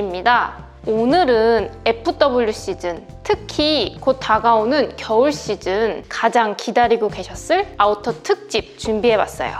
딘디입니다. 오늘은 FW 시즌, 특히 곧 다가오는 겨울 시즌 가장 기다리고 계셨을 아우터 특집 준비해봤어요.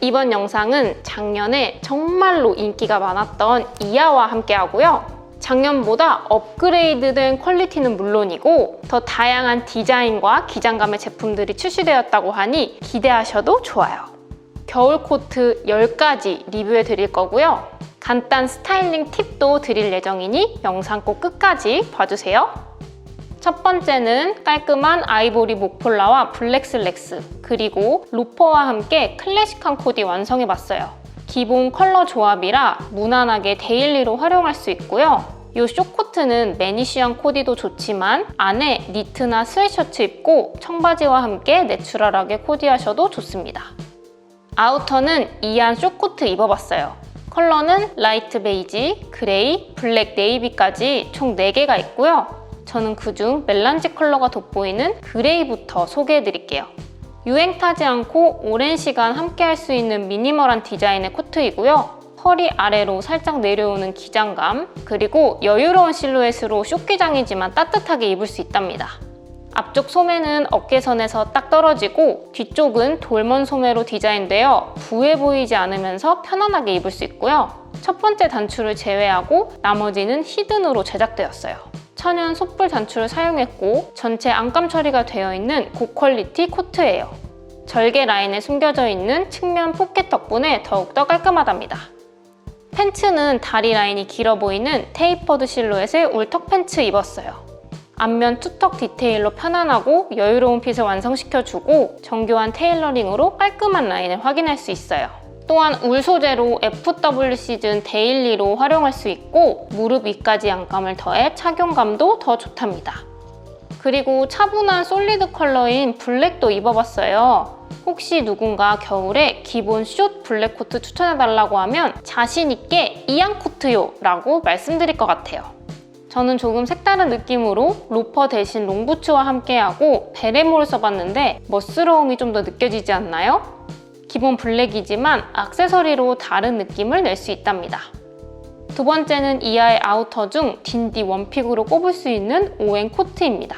이번 영상은 작년에 정말로 인기가 많았던 이하와 함께 하고요. 작년보다 업그레이드된 퀄리티는 물론이고 더 다양한 디자인과 기장감의 제품들이 출시되었다고 하니 기대하셔도 좋아요. 겨울 코트 10가지 리뷰해 드릴 거고요. 간단 스타일링 팁도 드릴 예정이니 영상 꼭 끝까지 봐주세요. 첫 번째는 깔끔한 아이보리 목폴라와 블랙 슬랙스 그리고 로퍼와 함께 클래식한 코디 완성해 봤어요. 기본 컬러 조합이라 무난하게 데일리로 활용할 수 있고요. 이 쇼코트는 매니시한 코디도 좋지만 안에 니트나 스웨셔츠 입고 청바지와 함께 내추럴하게 코디하셔도 좋습니다. 아우터는 이안 쇼코트 입어봤어요. 컬러는 라이트 베이지, 그레이, 블랙 네이비까지 총 4개가 있고요. 저는 그중 멜란지 컬러가 돋보이는 그레이부터 소개해드릴게요. 유행 타지 않고 오랜 시간 함께 할 수 있는 미니멀한 디자인의 코트이고요. 허리 아래로 살짝 내려오는 기장감, 그리고 여유로운 실루엣으로 쇼기장이지만 따뜻하게 입을 수 있답니다. 앞쪽 소매는 어깨선에서 딱 떨어지고 뒤쪽은 돌먼 소매로 디자인되어 부해 보이지 않으면서 편안하게 입을 수 있고요. 첫 번째 단추를 제외하고 나머지는 히든으로 제작되었어요. 천연 솥불 단추를 사용했고 전체 안감 처리가 되어 있는 고퀄리티 코트예요. 절개 라인에 숨겨져 있는 측면 포켓 덕분에 더욱더 깔끔하답니다. 팬츠는 다리 라인이 길어 보이는 테이퍼드 실루엣의 울턱 팬츠 입었어요. 앞면 투턱 디테일로 편안하고 여유로운 핏을 완성시켜주고 정교한 테일러링으로 깔끔한 라인을 확인할 수 있어요. 또한 울 소재로 FW 시즌 데일리로 활용할 수 있고 무릎 위까지 양감을 더해 착용감도 더 좋답니다. 그리고 차분한 솔리드 컬러인 블랙도 입어봤어요. 혹시 누군가 겨울에 기본 숏 블랙 코트 추천해달라고 하면 자신있게 이안 코트요 라고 말씀드릴 것 같아요. 저는 조금 색다른 느낌으로 로퍼 대신 롱부츠와 함께하고 베레모를 써봤는데 멋스러움이 좀 더 느껴지지 않나요? 기본 블랙이지만 악세서리로 다른 느낌을 낼 수 있답니다. 두 번째는 이하의 아우터 중 딘디 원픽으로 꼽을 수 있는 오행 코트입니다.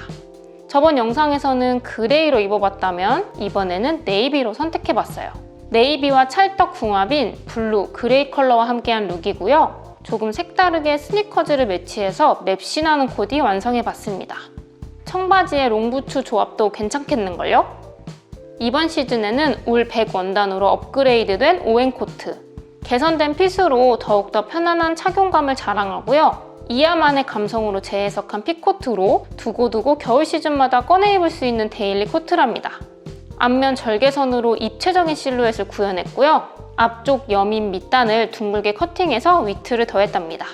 저번 영상에서는 그레이로 입어봤다면 이번에는 네이비로 선택해봤어요. 네이비와 찰떡 궁합인 블루, 그레이 컬러와 함께한 룩이고요. 조금 색다르게 스니커즈를 매치해서 맵신하는 코디 완성해봤습니다. 청바지에 롱부츠 조합도 괜찮겠는걸요? 이번 시즌에는 울 100원단으로 업그레이드된 오행 코트. 개선된 핏으로 더욱더 편안한 착용감을 자랑하고요. 이하만의 감성으로 재해석한 핏코트로 두고두고 겨울 시즌마다 꺼내 입을 수 있는 데일리 코트랍니다. 앞면 절개선으로 입체적인 실루엣을 구현했고요. 앞쪽 여민 밑단을 둥글게 커팅해서 위트를 더했답니다.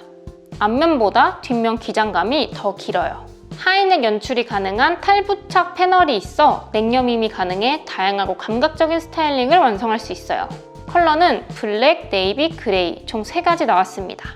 앞면보다 뒷면 기장감이 더 길어요. 하이넥 연출이 가능한 탈부착 패널이 있어 넥여밈이 가능해 다양하고 감각적인 스타일링을 완성할 수 있어요. 컬러는 블랙, 네이비, 그레이 총 3가지 나왔습니다.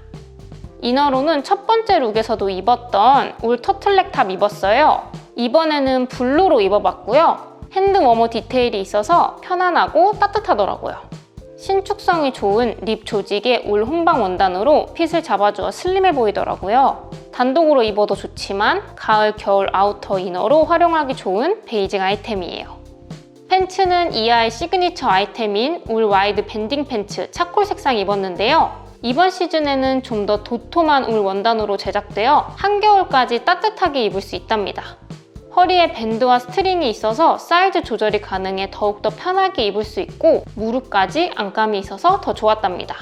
이너로는 첫 번째 룩에서도 입었던 울 터틀넥 탑 입었어요. 이번에는 블루로 입어봤고요. 핸드 워머 디테일이 있어서 편안하고 따뜻하더라고요. 신축성이 좋은 립 조직의 울 혼방 원단으로 핏을 잡아주어 슬림해 보이더라고요. 단독으로 입어도 좋지만 가을, 겨울 아우터 이너로 활용하기 좋은 베이징 아이템이에요. 팬츠는 이하의 시그니처 아이템인 울 와이드 밴딩 팬츠 차콜 색상 입었는데요. 이번 시즌에는 좀 더 도톰한 울 원단으로 제작되어 한겨울까지 따뜻하게 입을 수 있답니다. 허리에 밴드와 스트링이 있어서 사이즈 조절이 가능해 더욱더 편하게 입을 수 있고 무릎까지 안감이 있어서 더 좋았답니다.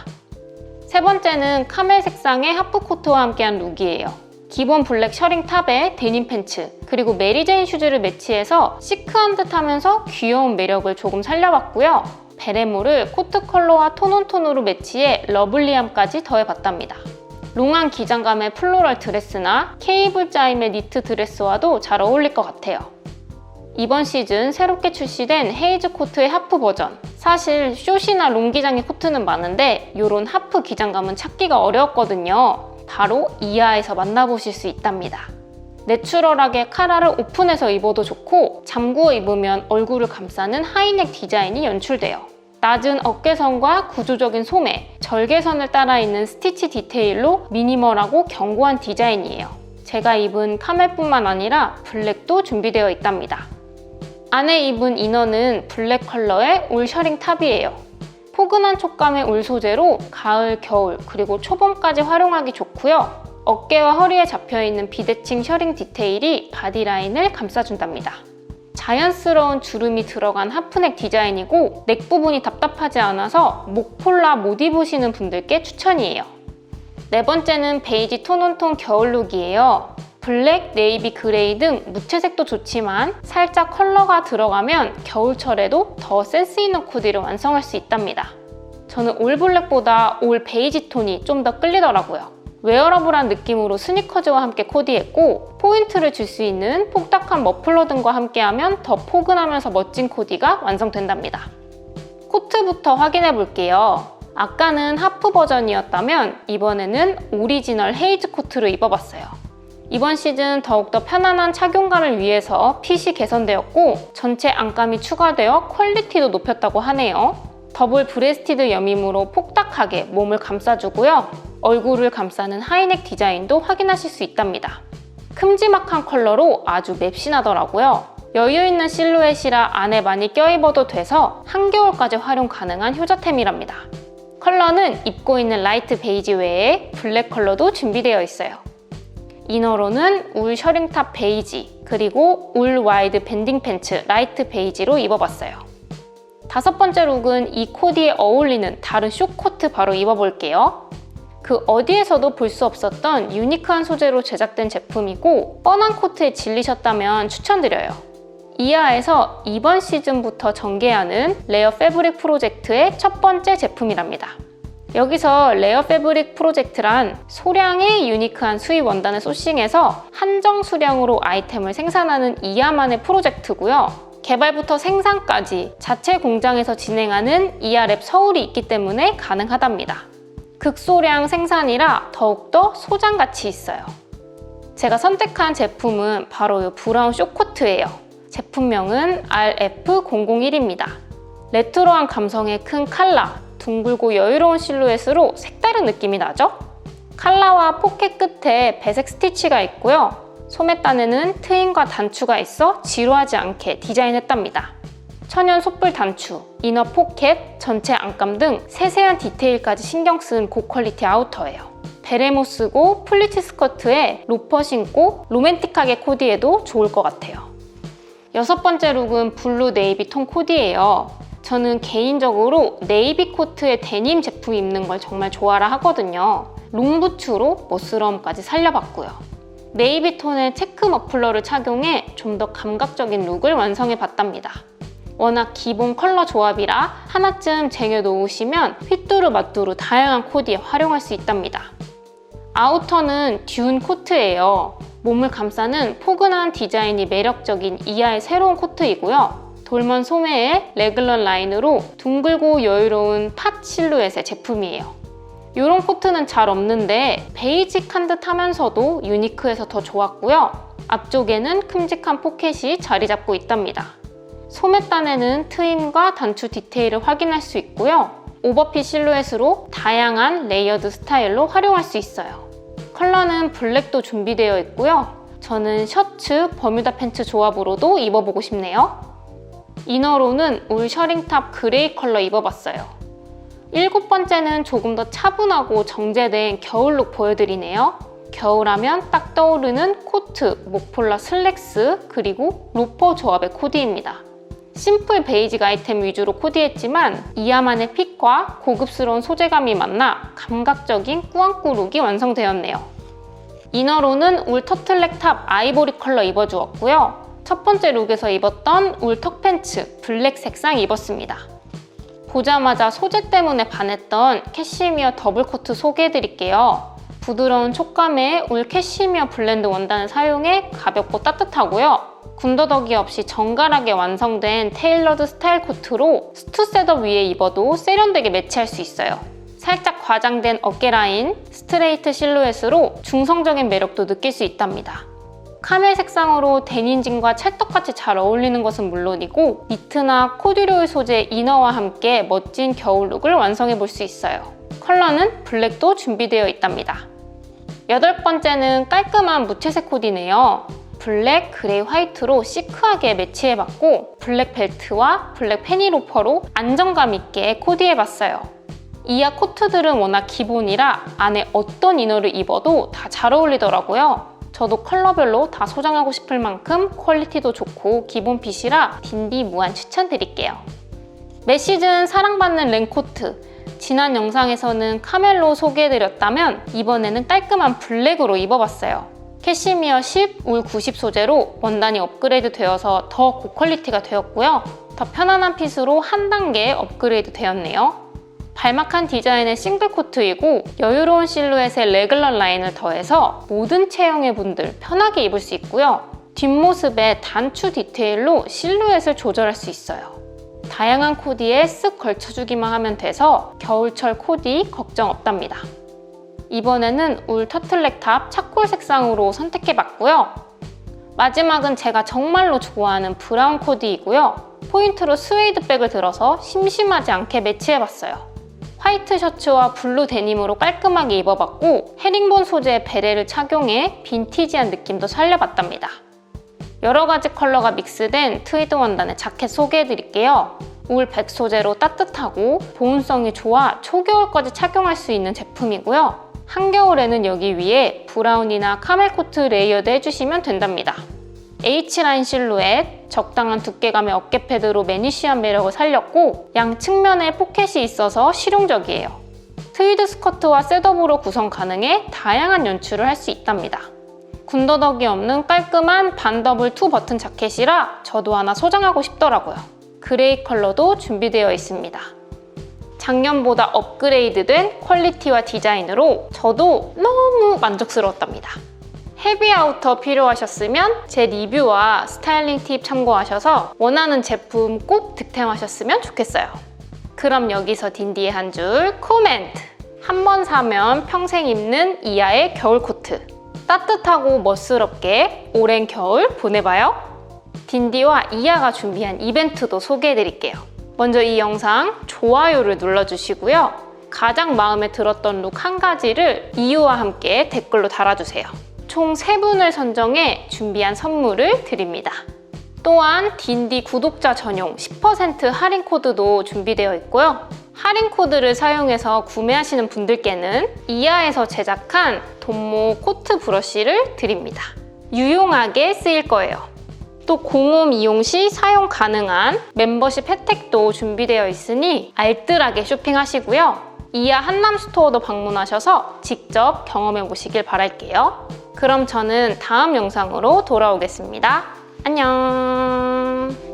세 번째는 카멜 색상의 하프 코트와 함께한 룩이에요. 기본 블랙 셔링 탑에 데님 팬츠, 그리고 메리제인 슈즈를 매치해서 시크한 듯 하면서 귀여운 매력을 조금 살려봤고요. 베레모를 코트 컬러와 톤온톤으로 매치해 러블리함까지 더해봤답니다. 롱한 기장감의 플로럴 드레스나 케이블 짜임의 니트 드레스와도 잘 어울릴 것 같아요. 이번 시즌 새롭게 출시된 헤이즈 코트의 하프 버전. 사실 숏이나 롱 기장의 코트는 많은데 이런 하프 기장감은 찾기가 어려웠거든요. 바로 이하에서 만나보실 수 있답니다. 내추럴하게 카라를 오픈해서 입어도 좋고 잠구어 입으면 얼굴을 감싸는 하이넥 디자인이 연출돼요. 낮은 어깨선과 구조적인 소매, 절개선을 따라 있는 스티치 디테일로 미니멀하고 견고한 디자인이에요. 제가 입은 카멜뿐만 아니라 블랙도 준비되어 있답니다. 안에 입은 이너는 블랙 컬러의 울 셔링 탑이에요. 포근한 촉감의 울 소재로 가을, 겨울, 그리고 초봄까지 활용하기 좋고요. 어깨와 허리에 잡혀있는 비대칭 셔링 디테일이 바디라인을 감싸준답니다. 자연스러운 주름이 들어간 하프넥 디자인이고 넥 부분이 답답하지 않아서 목 폴라 못 입으시는 분들께 추천이에요. 네 번째는 베이지 톤온톤 겨울룩이에요. 블랙, 네이비, 그레이 등 무채색도 좋지만 살짝 컬러가 들어가면 겨울철에도 더 센스 있는 코디를 완성할 수 있답니다. 저는 올 블랙보다 올 베이지 톤이 좀 더 끌리더라고요. 웨어러블한 느낌으로 스니커즈와 함께 코디했고 포인트를 줄 수 있는 폭닥한 머플러 등과 함께하면 더 포근하면서 멋진 코디가 완성된답니다. 코트부터 확인해 볼게요. 아까는 하프 버전이었다면 이번에는 오리지널 헤이즈 코트를 입어봤어요. 이번 시즌 더욱더 편안한 착용감을 위해서 핏이 개선되었고 전체 안감이 추가되어 퀄리티도 높였다고 하네요. 더블 브레스티드 여밈으로 폭닥하게 몸을 감싸주고요. 얼굴을 감싸는 하이넥 디자인도 확인하실 수 있답니다. 큼지막한 컬러로 아주 맵신하더라고요. 여유 있는 실루엣이라 안에 많이 껴입어도 돼서 한겨울까지 활용 가능한 효자템이랍니다. 컬러는 입고 있는 라이트 베이지 외에 블랙 컬러도 준비되어 있어요. 이너로는 울 셔링탑 베이지, 그리고 울 와이드 밴딩 팬츠 라이트 베이지로 입어봤어요. 다섯 번째 룩은 이 코디에 어울리는 다른 쇼코트 바로 입어볼게요. 그 어디에서도 볼 수 없었던 유니크한 소재로 제작된 제품이고 뻔한 코트에 질리셨다면 추천드려요. 이하에서 이번 시즌부터 전개하는 레어 패브릭 프로젝트의 첫 번째 제품이랍니다. 여기서 레어 패브릭 프로젝트란 소량의 유니크한 수입 원단을 소싱해서 한정 수량으로 아이템을 생산하는 이하만의 프로젝트고요. 개발부터 생산까지 자체 공장에서 진행하는 이하랩 서울이 있기 때문에 가능하답니다. 극소량 생산이라 더욱더 소장 가치 있어요. 제가 선택한 제품은 바로 이 브라운 쇼코트예요. 제품명은 RF001입니다. 레트로한 감성의 큰 칼라, 둥글고 여유로운 실루엣으로 색다른 느낌이 나죠? 칼라와 포켓 끝에 배색 스티치가 있고요. 소매단에는 트임과 단추가 있어 지루하지 않게 디자인했답니다. 천연 솥불 단추, 이너 포켓, 전체 안감 등 세세한 디테일까지 신경 쓴 고퀄리티 아우터예요. 베레모 쓰고 플리츠 스커트에 로퍼 신고 로맨틱하게 코디해도 좋을 것 같아요. 여섯 번째 룩은 블루 네이비 톤 코디예요. 저는 개인적으로 네이비 코트에 데님 제품 입는 걸 정말 좋아라 하거든요. 롱부츠로 멋스러움까지 살려봤고요. 네이비 톤의 체크 머플러를 착용해 좀 더 감각적인 룩을 완성해 봤답니다. 워낙 기본 컬러 조합이라 하나쯤 쟁여놓으시면 휘뚜루 마뚜루 다양한 코디에 활용할 수 있답니다. 아우터는 듀운 코트예요. 몸을 감싸는 포근한 디자인이 매력적인 이하의 새로운 코트이고요. 돌먼 소매에 레글런 라인으로 둥글고 여유로운 팟 실루엣의 제품이에요. 이런 코트는 잘 없는데 베이직한 듯 하면서도 유니크해서 더 좋았고요. 앞쪽에는 큼직한 포켓이 자리 잡고 있답니다. 소매단에는 트임과 단추 디테일을 확인할 수 있고요. 오버핏 실루엣으로 다양한 레이어드 스타일로 활용할 수 있어요. 컬러는 블랙도 준비되어 있고요. 저는 셔츠, 버뮤다 팬츠 조합으로도 입어보고 싶네요. 이너로는 울 셔링탑 그레이 컬러 입어봤어요. 일곱 번째는 조금 더 차분하고 정제된 겨울룩 보여드리네요. 겨울하면 딱 떠오르는 코트, 목폴라 슬랙스, 그리고 로퍼 조합의 코디입니다. 심플 베이직 아이템 위주로 코디했지만 이하만의 핏과 고급스러운 소재감이 만나 감각적인 꾸안꾸 룩이 완성되었네요. 이너로는 울 터틀넥 탑 아이보리 컬러 입어주었고요. 첫 번째 룩에서 입었던 울턱 팬츠 블랙 색상 입었습니다. 보자마자 소재 때문에 반했던 캐시미어 더블 코트 소개해드릴게요. 부드러운 촉감의 울 캐시미어 블렌드 원단을 사용해 가볍고 따뜻하고요. 군더더기 없이 정갈하게 완성된 테일러드 스타일 코트로 스투 셋업 위에 입어도 세련되게 매치할 수 있어요. 살짝 과장된 어깨 라인, 스트레이트 실루엣으로 중성적인 매력도 느낄 수 있답니다. 카멜 색상으로 데님진과 찰떡같이 잘 어울리는 것은 물론이고 니트나 코듀로이 소재 이너와 함께 멋진 겨울 룩을 완성해 볼 수 있어요. 컬러는 블랙도 준비되어 있답니다. 여덟 번째는 깔끔한 무채색 코디네요. 블랙, 그레이, 화이트로 시크하게 매치해봤고 블랙 벨트와 블랙 페니로퍼로 안정감 있게 코디해봤어요. 이하 코트들은 워낙 기본이라 안에 어떤 이너를 입어도 다 잘 어울리더라고요. 저도 컬러별로 다 소장하고 싶을 만큼 퀄리티도 좋고 기본 핏이라 딘디 무한 추천드릴게요. 매 시즌 사랑받는 랭코트. 지난 영상에서는 카멜로 소개해드렸다면 이번에는 깔끔한 블랙으로 입어봤어요. 캐시미어 10, 울 90 소재로 원단이 업그레이드 되어서 더 고퀄리티가 되었고요. 더 편안한 핏으로 한 단계 업그레이드 되었네요. 발막한 디자인의 싱글 코트이고 여유로운 실루엣의 레귤러 라인을 더해서 모든 체형의 분들 편하게 입을 수 있고요. 뒷모습의 단추 디테일로 실루엣을 조절할 수 있어요. 다양한 코디에 쓱 걸쳐주기만 하면 돼서 겨울철 코디 걱정 없답니다. 이번에는 울 터틀넥 탑 차콜 색상으로 선택해봤고요. 마지막은 제가 정말로 좋아하는 브라운 코디이고요. 포인트로 스웨이드 백을 들어서 심심하지 않게 매치해봤어요. 화이트 셔츠와 블루 데님으로 깔끔하게 입어봤고 헤링본 소재의 베레를 착용해 빈티지한 느낌도 살려봤답니다. 여러 가지 컬러가 믹스된 트위드 원단의 자켓 소개해드릴게요. 울 백 소재로 따뜻하고 보온성이 좋아 초겨울까지 착용할 수 있는 제품이고요. 한겨울에는 여기 위에 브라운이나 카멜 코트 레이어드 해주시면 된답니다. H라인 실루엣, 적당한 두께감의 어깨 패드로 매니시한 매력을 살렸고 양 측면에 포켓이 있어서 실용적이에요. 트위드 스커트와 셋업으로 구성 가능해 다양한 연출을 할 수 있답니다. 군더더기 없는 깔끔한 반더블 투 버튼 자켓이라 저도 하나 소장하고 싶더라고요. 그레이 컬러도 준비되어 있습니다. 작년보다 업그레이드된 퀄리티와 디자인으로 저도 너무 만족스러웠답니다. 헤비 아우터 필요하셨으면 제 리뷰와 스타일링 팁 참고하셔서 원하는 제품 꼭 득템하셨으면 좋겠어요. 그럼 여기서 딘디의 한 줄 코멘트! 한 번 사면 평생 입는 이하의 겨울 코트. 따뜻하고 멋스럽게 오랜 겨울 보내봐요. 딘디와 이하가 준비한 이벤트도 소개해드릴게요. 먼저 이 영상 좋아요를 눌러주시고요. 가장 마음에 들었던 룩 한 가지를 이유와 함께 댓글로 달아주세요. 총 3분을 선정해 준비한 선물을 드립니다. 또한 딘디 구독자 전용 10% 할인 코드도 준비되어 있고요. 할인 코드를 사용해서 구매하시는 분들께는 이하에서 제작한 돈모 코트 브러쉬를 드립니다. 유용하게 쓰일 거예요. 또 공홈 이용 시 사용 가능한 멤버십 혜택도 준비되어 있으니 알뜰하게 쇼핑하시고요. 이하 한남 스토어도 방문하셔서 직접 경험해 보시길 바랄게요. 그럼 저는 다음 영상으로 돌아오겠습니다. 안녕!